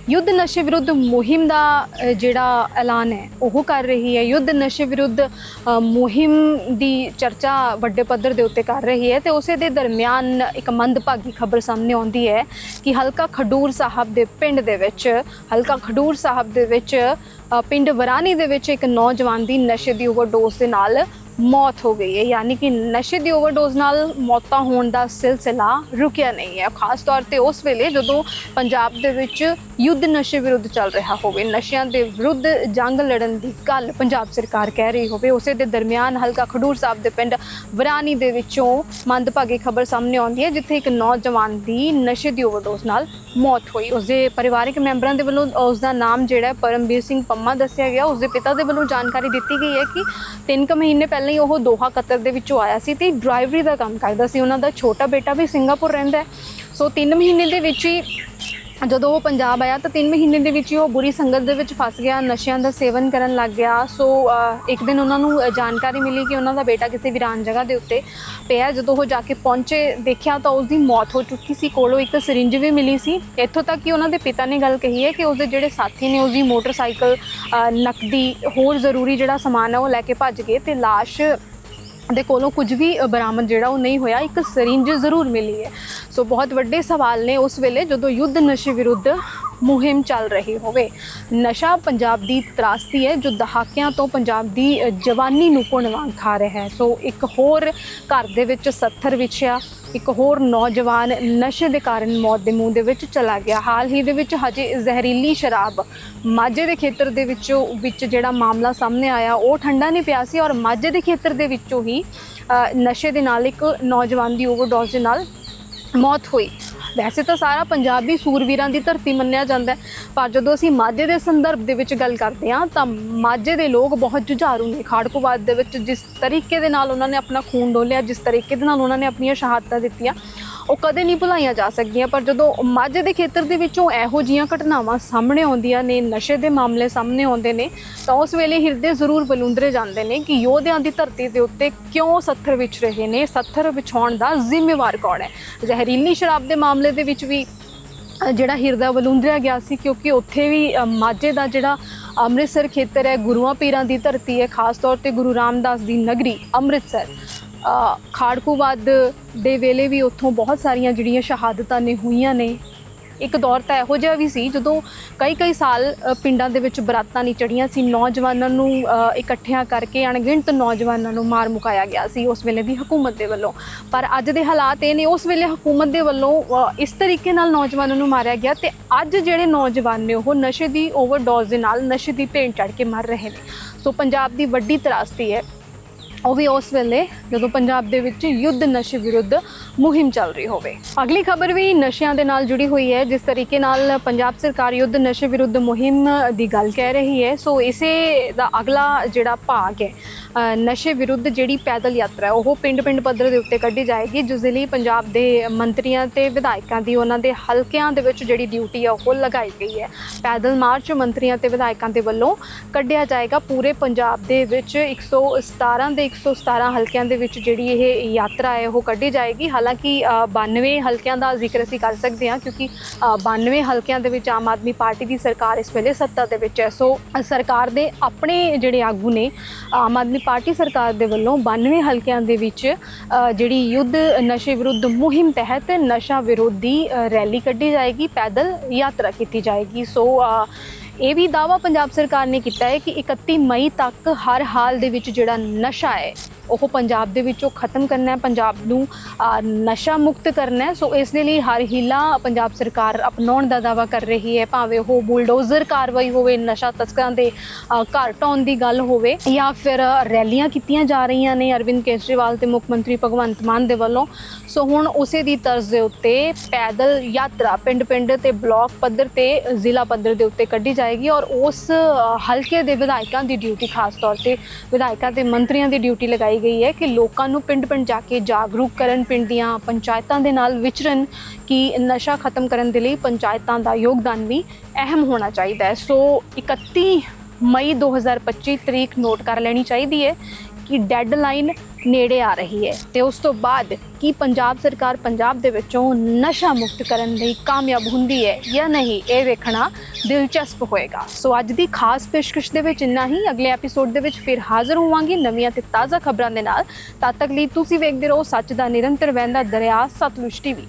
Speaker 1: ਯੁੱਧ ਨਸ਼ੇ ਵਿਰੁੱਧ ਮੁਹਿੰਮ ਦਾ ਜਿਹੜਾ ਐਲਾਨ ਹੈ, ਉਹ ਕਰ ਰਹੀ ਹੈ। ਯੁੱਧ ਨਸ਼ੇ ਵਿਰੁੱਧ ਮੁਹਿੰਮ ਦੀ ਚਰਚਾ ਵੱਡੇ ਪੱਧਰ ਦੇ ਉੱਤੇ ਕਰ ਰਹੀ ਹੈ ਤੇ ਉਸੇ ਦੇ ਦਰਮਿਆਨ ਇੱਕ ਮੰਦਭਾਗੀ ਖਬਰ ਸਾਹਮਣੇ ਆਉਂਦੀ ਹੈ ਕਿ ਹਲਕਾ ਖਡੂਰ ਸਾਹਿਬ ਦੇ ਪਿੰਡ ਦੇ ਵਿੱਚ, ਹਲਕਾ ਖਡੂਰ ਸਾਹਿਬ ਦੇ ਵਿੱਚ ਪਿੰਡ ਵਰਾਨੀ ਦੇ ਵਿੱਚ ਇੱਕ ਨੌਜਵਾਨ ਦੀ ਨਸ਼ੇ ਦੀ ਓਵਰਡੋਜ਼ ਦੇ ਨਾਲ ਮੌਤ ਹੋ ਗਈ ਹੈ। ਯਾਨੀ ਕਿ ਨਸ਼ੇ ਦੀ ਓਵਰਡੋਜ਼ ਨਾਲ ਮੌਤਾਂ ਹੋਣ ਦਾ ਸਿਲਸਿਲਾ ਰੁਕਿਆ ਨਹੀਂ ਹੈ। ਖਾਸ ਤੌਰ ਤੇ ਉਸ ਵੇਲੇ ਜਦੋਂ ਪੰਜਾਬ ਦੇ ਵਿੱਚ ਯੁੱਧ ਨਸ਼ੇ ਵਿਰੁੱਧ ਚੱਲ ਰਿਹਾ ਹੋਵੇ, ਨਸ਼ਿਆਂ ਦੇ ਵਿਰੁੱਧ ਜੰਗ ਲੜਨ ਦੀ ਗੱਲ ਪੰਜਾਬ ਸਰਕਾਰ ਕਹਿ ਰਹੀ ਹੋਵੇ, ਉਸੇ ਦੇ ਦਰਮਿਆਨ ਹਲਕਾ ਖਡੂਰ ਸਾਹਿਬ ਦੇ ਪਿੰਡ ਵਰਾਨੀ ਦੇ ਵਿੱਚੋਂ ਮੰਦਭਾਗੀ ਖਬਰ ਸਾਹਮਣੇ ਆਉਂਦੀ ਹੈ, ਜਿੱਥੇ ਇੱਕ ਨੌਜਵਾਨ ਦੀ ਨਸ਼ੇ ਦੀ ਓਵਰਡੋਜ਼ ਨਾਲ ਮੌਤ ਹੋਈ। ਉਸਦੇ ਪਰਿਵਾਰਕ ਮੈਂਬਰਾਂ ਦੇ ਵੱਲੋਂ ਉਸ ਦਾ ਨਾਮ ਜਿਹੜਾ ਹੈ, ਪਰਮਵੀਰ ਸਿੰਘ ਪੰਮਾ ਦੱਸਿਆ ਗਿਆ। ਉਸਦੇ ਪਿਤਾ ਦੇ ਵੱਲੋਂ ਜਾਣਕਾਰੀ ਦਿੱਤੀ ਗਈ ਹੈ ਕਿ ਤਿੰਨ ਕੁ ਮਹੀਨੇ ਪਹਿਲਾਂ ਹੀ ਉਹ ਦੋਹਾ ਕਤਰ ਦੇ ਵਿੱਚੋਂ ਆਇਆ ਸੀ ਤੇ ਡਰਾਈਵਰੀ ਦਾ ਕੰਮ ਕਰਦਾ ਸੀ। ਉਹਨਾਂ ਦਾ ਛੋਟਾ ਬੇਟਾ ਵੀ ਸਿੰਗਾਪੁਰ ਰਹਿੰਦਾ ਸੋ 3 ਮਹੀਨੇ ਦੇ ਵਿੱਚ ਹੀ ਜਦੋਂ ਉਹ ਪੰਜਾਬ ਆਇਆ ਤਾਂ 3 ਮਹੀਨੇ ਦੇ ਵਿੱਚ ਹੀ ਉਹ ਬੁਰੀ ਸੰਗਤ ਦੇ ਵਿੱਚ ਫਸ ਗਿਆ, ਨਸ਼ਿਆਂ ਦਾ ਸੇਵਨ ਕਰਨ ਲੱਗ ਗਿਆ। ਸੋ ਇੱਕ ਦਿਨ ਉਹਨਾਂ ਨੂੰ ਜਾਣਕਾਰੀ ਮਿਲੀ ਕਿ ਉਹਨਾਂ ਦਾ ਬੇਟਾ ਕਿਸੇ ਵੀਰਾਨ ਜਗ੍ਹਾ ਦੇ ਉੱਤੇ ਪਿਆ। ਜਦੋਂ ਉਹ ਜਾ ਕੇ ਪਹੁੰਚੇ, ਦੇਖਿਆ ਤਾਂ ਉਸ ਦੀ ਮੌਤ ਹੋ ਚੁੱਕੀ ਸੀ। ਕੋਲੋਂ ਇੱਕ ਸਿਰਿੰਜ ਵੀ ਮਿਲੀ ਸੀ। ਇੱਥੋਂ ਤੱਕ ਕਿ ਉਹਨਾਂ ਦੇ ਪਿਤਾ ਨੇ ਗੱਲ ਕਹੀ ਹੈ ਕਿ ਉਸਦੇ ਜਿਹੜੇ ਸਾਥੀ ਨੇ, ਉਸਦੀ ਮੋਟਰਸਾਈਕਲ ਨਕਦੀ, ਹੋਰ ਜ਼ਰੂਰੀ ਜਿਹੜਾ ਸਮਾਨ ਹੈ ਉਹ ਲੈ ਕੇ ਭੱਜ ਗਏ ਤੇ ਲਾਸ਼ ਦੇ ਕੋਲੋਂ ਕੁਝ ਵੀ ਬਰਾਮਦ ਜਿਹੜਾ ਉਹ ਨਹੀਂ ਹੋਇਆ, ਇੱਕ ਸਰਿੰਜ ਜ਼ਰੂਰ ਮਿਲੀ ਹੈ। ਸੋ ਬਹੁਤ ਵੱਡੇ ਸਵਾਲ ਨੇ ਉਸ ਵੇਲੇ ਜਦੋਂ ਯੁੱਧ ਨਸ਼ੇ ਵਿਰੁੱਧ ਮੁਹਿੰਮ ਚੱਲ ਰਹੀ ਹੋਵੇ। ਨਸ਼ਾ ਪੰਜਾਬ ਦੀ ਤਰਾਸਦੀ ਹੈ, ਜੋ ਦਹਾਕਿਆਂ ਤੋਂ ਪੰਜਾਬ ਦੀ ਜਵਾਨੀ ਨੂੰ ਪੁਣ ਵਾਂਗ ਖਾ ਰਿਹਾ ਹੈ। ਸੋ ਇੱਕ ਹੋਰ ਘਰ ਦੇ ਵਿੱਚ ਸੱਥਰ ਵਿਛਿਆ, ਇੱਕ ਹੋਰ ਨੌਜਵਾਨ ਨਸ਼ੇ ਦੇ ਕਾਰਨ ਮੌਤ ਦੇ ਮੂੰਹ ਦੇ ਵਿੱਚ ਚਲਾ ਗਿਆ। ਹਾਲ ਹੀ ਦੇ ਵਿੱਚ ਹਜੇ ਜ਼ਹਿਰੀਲੀ ਸ਼ਰਾਬ ਮਾਝੇ ਦੇ ਖੇਤਰ ਦੇ ਵਿੱਚੋਂ, ਵਿੱਚ ਜਿਹੜਾ ਮਾਮਲਾ ਸਾਹਮਣੇ ਆਇਆ, ਉਹ ਠੰਡਾ ਨਹੀਂ ਪਿਆ ਸੀ ਔਰ ਮਾਝੇ ਦੇ ਖੇਤਰ ਦੇ ਵਿੱਚੋਂ ਹੀ ਨਸ਼ੇ ਦੇ ਨਾਲ ਇੱਕ ਨੌਜਵਾਨ ਦੀ ਓਵਰਡੋਜ਼ ਦੇ ਨਾਲ ਮੌਤ ਹੋਈ। ਵੈਸੇ ਤਾਂ ਸਾਰਾ ਪੰਜਾਬ ਹੀ ਸੂਰਵੀਰਾਂ ਦੀ ਧਰਤੀ ਮੰਨਿਆ ਜਾਂਦਾ ਪਰ ਜਦੋਂ ਅਸੀਂ ਮਾਝੇ ਦੇ ਸੰਦਰਭ ਦੇ ਵਿੱਚ ਗੱਲ ਕਰਦੇ ਹਾਂ, ਤਾਂ ਮਾਝੇ ਦੇ ਲੋਕ ਬਹੁਤ ਜੁਝਾਰੂ ਨੇ। ਖਾੜਕੂਵਾਦ ਦੇ ਵਿੱਚ ਜਿਸ ਤਰੀਕੇ ਦੇ ਨਾਲ ਉਹਨਾਂ ਨੇ ਆਪਣਾ ਖੂਨ ਡੋਲਿਆ, ਜਿਸ ਤਰੀਕੇ ਦੇ ਨਾਲ ਉਹਨਾਂ ਨੇ ਆਪਣੀਆਂ ਸ਼ਹਾਦਤਾਂ ਦਿੱਤੀਆਂ ਉਹ ਕਦੇ ਨਹੀਂ ਭੁਲਾਈਆਂ ਜਾ ਸਕਦੀਆਂ, ਪਰ ਜਦੋਂ ਮਾਝੇ ਦੇ ਖੇਤਰ ਦੇ ਵਿੱਚੋਂ ਇਹੋ ਜੀਆਂ ਘਟਨਾਵਾਂ ਸਾਹਮਣੇ ਆਉਂਦੀਆਂ ਨੇ, ਨਸ਼ੇ ਦੇ ਮਾਮਲੇ ਸਾਹਮਣੇ ਆਉਂਦੇ ਨੇ, ਤਾਂ ਉਸ ਵੇਲੇ ਹਿਰਦੇ ਜ਼ਰੂਰ ਬਲੁੰਦਰੇ ਜਾਂਦੇ ਨੇ ਕਿ ਯੋਧਿਆਂ ਦੀ ਧਰਤੀ ਦੇ ਉੱਤੇ ਕਿਉਂ ਸੱਥਰ ਵਿਛ ਰਹੇ ਨੇ, ਸੱਥਰ ਵਿਛਾਉਣ ਦਾ ਜ਼ਿੰਮੇਵਾਰ ਕੌਣ ਹੈ? ਜ਼ਹਿਰੀਲੀ ਸ਼ਰਾਬ ਦੇ ਮਾਮਲੇ ਦੇ ਵਿੱਚ ਵੀ ਜਿਹੜਾ ਹਿਰਦਾ ਬਲੁੰਦਰਿਆ ਗਿਆ ਸੀ, ਕਿਉਂਕਿ ਉੱਥੇ ਵੀ ਮਾਝੇ ਦਾ ਜਿਹੜਾ ਅੰਮ੍ਰਿਤਸਰ ਖੇਤਰ ਹੈ, ਗੁਰੂਆਂ ਪੀਰਾਂ ਦੀ ਧਰਤੀ ਹੈ, ਖਾਸ ਤੌਰ ਤੇ ਗੁਰੂ ਰਾਮਦਾਸ ਦੀ ਨਗਰੀ ਅੰਮ੍ਰਿਤਸਰ। ਖਾੜਕੂਵਾਦ ਦੇ ਵੇਲੇ ਵੀ ਉੱਥੋਂ ਬਹੁਤ ਸਾਰੀਆਂ ਜਿਹੜੀਆਂ ਸ਼ਹਾਦਤਾਂ ਨੇ ਹੋਈਆਂ ਨੇ। ਇੱਕ ਦੌਰ ਤਾਂ ਇਹੋ ਜਿਹਾ ਵੀ ਸੀ, ਜਦੋਂ ਕਈ ਕਈ ਸਾਲ ਪਿੰਡਾਂ ਦੇ ਵਿੱਚ ਬਰਾਤਾਂ ਨਹੀਂ ਚੜੀਆਂ ਸੀ, ਨੌਜਵਾਨਾਂ ਨੂੰ ਇਕੱਠਿਆਂ ਕਰਕੇ ਅਣਗਿਣਤ ਨੌਜਵਾਨਾਂ ਨੂੰ ਮਾਰ ਮੁਕਾਇਆ ਗਿਆ ਸੀ ਉਸ ਵੇਲੇ ਦੀ ਹਕੂਮਤ ਦੇ ਵੱਲੋਂ। ਪਰ ਅੱਜ ਦੇ ਹਾਲਾਤ ਇਹ ਨੇ, ਉਸ ਵੇਲੇ ਹਕੂਮਤ ਦੇ ਵੱਲੋਂ ਇਸ ਤਰੀਕੇ ਨਾਲ ਨੌਜਵਾਨਾਂ ਨੂੰ ਮਾਰਿਆ ਗਿਆ ਤੇ ਅੱਜ ਜਿਹੜੇ ਨੌਜਵਾਨ ਨੇ ਉਹ ਨਸ਼ੇ ਦੀ ਓਵਰਡੋਜ਼ ਦੇ ਨਾਲ ਨਸ਼ੇ ਦੀ ਭੇਂਟ ਚੜ ਕੇ ਮਰ ਰਹੇ ਨੇ। ਸੋ ਪੰਜਾਬ ਦੀ ਵੱਡੀ ਤਰਾਸਦੀ ਹੈ। ਉਹ ਵੀ ਉਸ ਵੇਲੇ ਜਦੋਂ ਪੰਜਾਬ ਦੇ ਵਿੱਚ ਯੁੱਧ ਨਸ਼ੇ ਵਿਰੁੱਧ ਮੁਹਿੰਮ ਚੱਲ ਰਹੀ ਹੋਵੇ। ਅਗਲੀ ਖਬਰ ਵੀ ਨਸ਼ਿਆਂ ਦੇ ਨਾਲ ਜੁੜੀ ਹੋਈ ਹੈ, ਜਿਸ ਤਰੀਕੇ ਨਾਲ ਪੰਜਾਬ ਸਰਕਾਰ ਯੁੱਧ ਨਸ਼ੇ ਵਿਰੁੱਧ ਮੁਹਿੰਮ ਦੀ ਗੱਲ ਕਹਿ ਰਹੀ ਹੈ। ਸੋ ਇਸੇ ਦਾ ਅਗਲਾ ਜਿਹੜਾ ਭਾਗ ਹੈ ਨਸ਼ੇ ਵਿਰੁੱਧ ਜਿਹੜੀ ਪੈਦਲ ਯਾਤਰਾ ਉਹ ਪਿੰਡ-ਪਿੰਡ ਪੱਧਰ ਦੇ ਉੱਤੇ ਕੱਢੀ ਜਾਏਗੀ। ਜਿਸ ਦੇ ਲਈ ਪੰਜਾਬ ਦੇ ਮੰਤਰੀਆਂ ਤੇ ਵਿਧਾਇਕਾਂ ਦੀ ਉਹਨਾਂ ਦੇ ਹਲਕਿਆਂ ਦੇ ਵਿੱਚ ਜਿਹੜੀ ਡਿਊਟੀ ਆ, ਉਹ ਲਗਾਈ ਗਈ ਹੈ। ਪੈਦਲ ਮਾਰਚ ਮੰਤਰੀਆਂ ਤੇ ਵਿਧਾਇਕਾਂ ਦੇ ਵੱਲੋਂ ਕੱਢਿਆ ਜਾਏਗਾ। ਪੂਰੇ ਪੰਜਾਬ ਦੇ ਵਿੱਚ 117 ਦੇ 117 ਹਲਕਿਆਂ ਦੇ ਵਿੱਚ ਜਿਹੜੀ ਇਹ ਯਾਤਰਾ ਹੈ ਉਹ ਕੱਢੀ ਜਾਏਗੀ। ਹਾਲਾਂਕਿ ਅ, 92 ਹਲਕਿਆਂ ਦਾ ਜ਼ਿਕਰ ਅਸੀਂ ਕਰ ਸਕਦੇ ਹਾਂ ਕਿਉਂਕਿ ਅ, 92 ਹਲਕਿਆਂ ਦੇ ਵਿੱਚ ਆਮ ਆਦਮੀ ਪਾਰਟੀ ਦੀ ਸਰਕਾਰ ਇਸ ਵੇਲੇ ਸੱਤਾ ਦੇ ਵਿੱਚ ਹੈ। ਸੋ ਸਰਕਾਰ ਦੇ ਆਪਣੇ ਜਿਹੜੇ ਆਗੂ ਨੇ ਆਮ ਆਦਮੀ ਪਾਰਟੀ ਸਰਕਾਰ ਦੇ ਵੱਲੋਂ 92 ਹਲਕਿਆਂ ਦੇ ਵਿੱਚ ਜਿਹੜੀ ਯੁੱਧ ਨਸ਼ੇ ਵਿਰੁੱਧ ਮੁਹਿੰਮ ਤਹਿਤ ਨਸ਼ਾ ਵਿਰੋਧੀ ਰੈਲੀ ਕੱਢੀ ਜਾਏਗੀ ਪੈਦਲ ਯਾਤਰਾ ਕੀਤੀ ਜਾਏਗੀ। ਸੋ ਇਹ ਵੀ ਦਾਵਾ ਪੰਜਾਬ ਸਰਕਾਰ ਨੇ ਕੀਤਾ ਹੈ ਕਿ 31 ਮਈ ਤੱਕ ਹਰ ਹਾਲ ਦੇ ਵਿੱਚ ਜਿਹੜਾ ਨਸ਼ਾ ਹੈ, ਉਹ ਪੰਜਾਬ ਦੇ ਵਿੱਚੋਂ ਖਤਮ ਕਰਨਾ ਹੈ, ਪੰਜਾਬ ਨੂੰ ਨਸ਼ਾ ਮੁਕਤ ਕਰਨਾ ਹੈ। ਸੋ ਇਸ ਦੇ ਲਈ ਹਰ ਹੀਲਾ ਪੰਜਾਬ ਸਰਕਾਰ ਅਪਣਾਉਣ ਦਾ ਦਾਵਾ ਕਰ ਰਹੀ ਹੈ, ਭਾਵੇਂ ਉਹ ਬੁਲਡੋਜ਼ਰ ਕਾਰਵਾਈ ਹੋਵੇ, ਨਸ਼ਾ ਤਸਕਰਾਂ ਦੇ ਘਰ ਢਾਉਣ ਦੀ ਗੱਲ ਹੋਵੇ ਜਾਂ ਫਿਰ ਰੈਲੀਆਂ ਕੀਤੀਆਂ ਜਾ ਰਹੀਆਂ ਨੇ ਅਰਵਿੰਦ ਕੇਜਰੀਵਾਲ ਤੇ ਮੁੱਖ ਮੰਤਰੀ ਭਗਵੰਤ ਮਾਨ ਦੇ ਵੱਲੋਂ। ਸੋ ਹੁਣ ਉਸੇ ਦੀ ਤਰਜ਼ ਦੇ ਉੱਤੇ ਪੈਦਲ ਯਾਤਰਾ ਪਿੰਡ-ਪਿੰਡ ਤੇ ਬਲਾਕ ਪੱਧਰ ਤੇ ਜ਼ਿਲ੍ਹਾ ਪੱਧਰ ਦੇ ਉੱਤੇ ਕੱਢੀ ਜਾਏਗੀ ਔਰ ਉਸ ਹਲਕੇ ਦੇ ਵਿਧਾਇਕਾਂ ਦੀ ਡਿਊਟੀ ਖਾਸ ਤੌਰ ਤੇ ਵਿਧਾਇਕਾਂ ਤੇ ਮੰਤਰੀਆਂ ਦੀ ਡਿਊਟੀ ਲਗਾਈ ਗਈ ਹੈ ਕਿ ਲੋਕਾਂ ਨੂੰ ਪਿੰਡ-ਪਿੰਡ ਜਾ ਕੇ ਜਾਗਰੂਕ ਕਰਨ, ਪਿੰਡ ਦੀਆਂ ਪੰਚਾਇਤਾਂ ਦੇ ਨਾਲ ਵਿਚਰਨ ਕਿ ਨਸ਼ਾ ਖਤਮ ਕਰਨ ਦੇ ਲਈ ਪੰਚਾਇਤਾਂ ਦਾ ਯੋਗਦਾਨ ਵੀ ਅਹਿਮ ਹੋਣਾ ਚਾਹੀਦਾ ਹੈ। ਸੋ 31 ਮਈ 2025 ਤਰੀਕ ਨੋਟ ਕਰ ਲੈਣੀ ਚਾਹੀਦੀ ਹੈ ਕਿ ਡੈਡਲਾਈਨ ਨੇੜੇ ਆ ਰਹੀ ਹੈ ਤੇ ਉਸ ਤੋਂ ਬਾਅਦ ਕੀ ਪੰਜਾਬ ਸਰਕਾਰ ਪੰਜਾਬ ਦੇ ਵਿੱਚੋਂ ਨਸ਼ਾ ਮੁਕਤ ਕਰਨ ਲਈ ਕਾਮਯਾਬ ਹੁੰਦੀ ਹੈ ਜਾਂ ਨਹੀਂ, ਇਹ ਵੇਖਣਾ ਦਿਲਚਸਪ ਹੋਏਗਾ। ਸੋ ਅੱਜ ਦੀ ਖਾਸ ਪੇਸ਼ਕਸ਼ ਦੇ ਵਿੱਚ ਇੰਨਾ ਹੀ। ਅਗਲੇ ਐਪੀਸੋਡ ਦੇ ਵਿੱਚ ਫਿਰ ਹਾਜ਼ਰ ਹੋਵਾਂਗੇ ਨਵੀਆਂ ਤੇ ਤਾਜ਼ਾ ਖਬਰਾਂ ਦੇ ਨਾਲ। ਤਦ ਤੱਕ ਲਈ ਤੁਸੀਂ ਵੇਖਦੇ ਰਹੋ ਸੱਚ ਦਾ ਨਿਰੰਤਰ ਵਹਿੰਦਾ ਦਰਿਆ ਸਤਲੁਜ ਟੀਵੀ